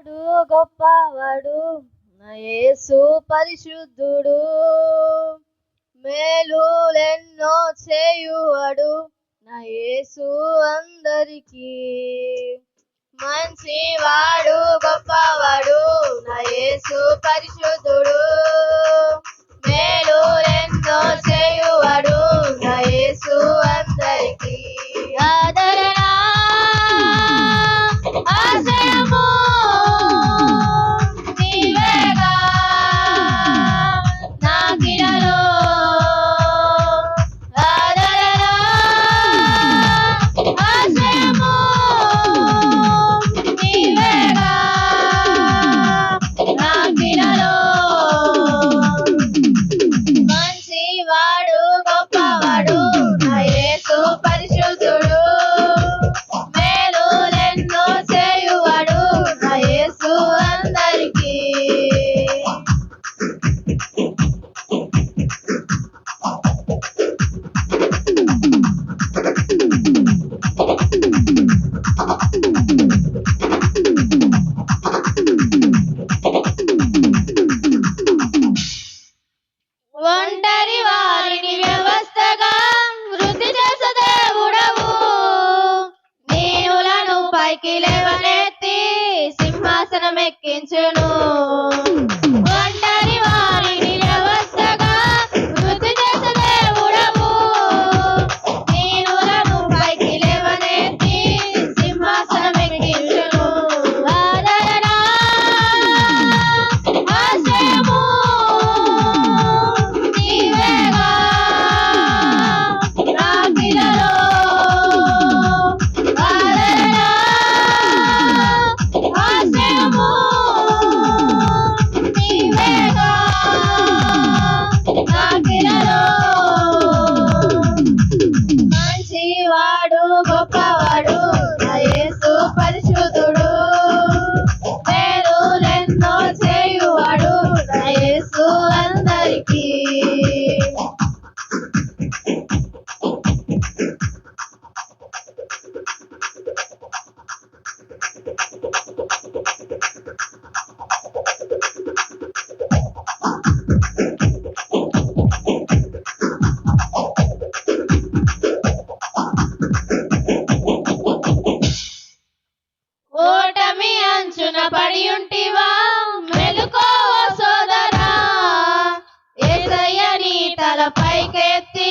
వాడు గొప్పవాడు. నయేసు పరిశుద్ధుడు. మేలులెన్నో చేయువాడు. నయేసు యేసు అందరికీ. మంచివాడు గొప్పవాడు. నయేసు పరిశుద్ధుడు. మేలు ఎన్నో చే పైకి లేవనెత్తి సింహాసనం ఎక్కించును తలపైకెత్తి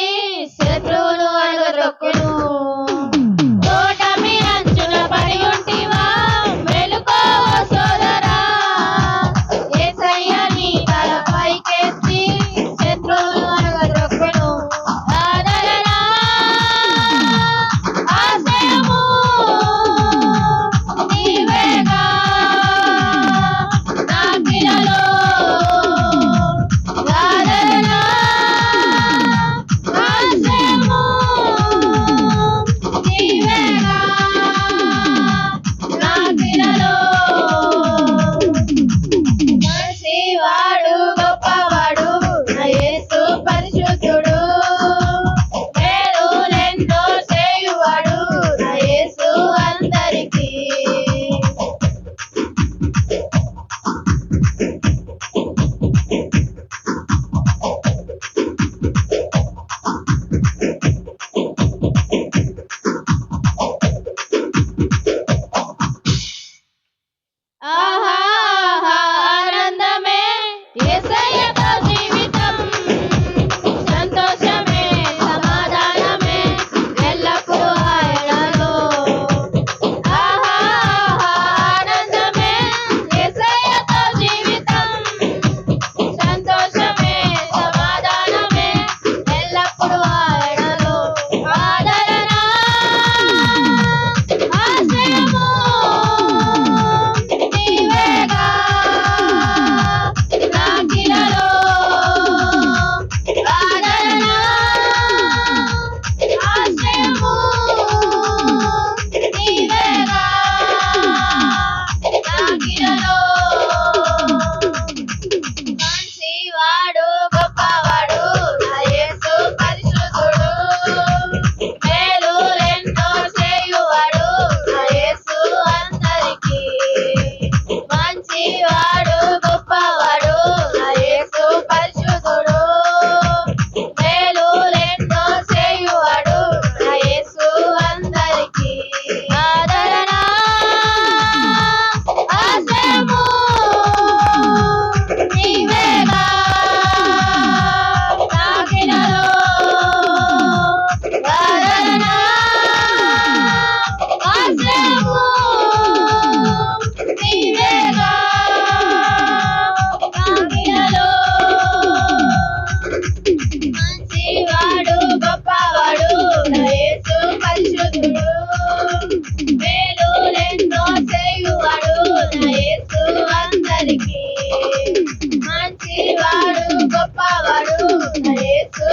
caneta.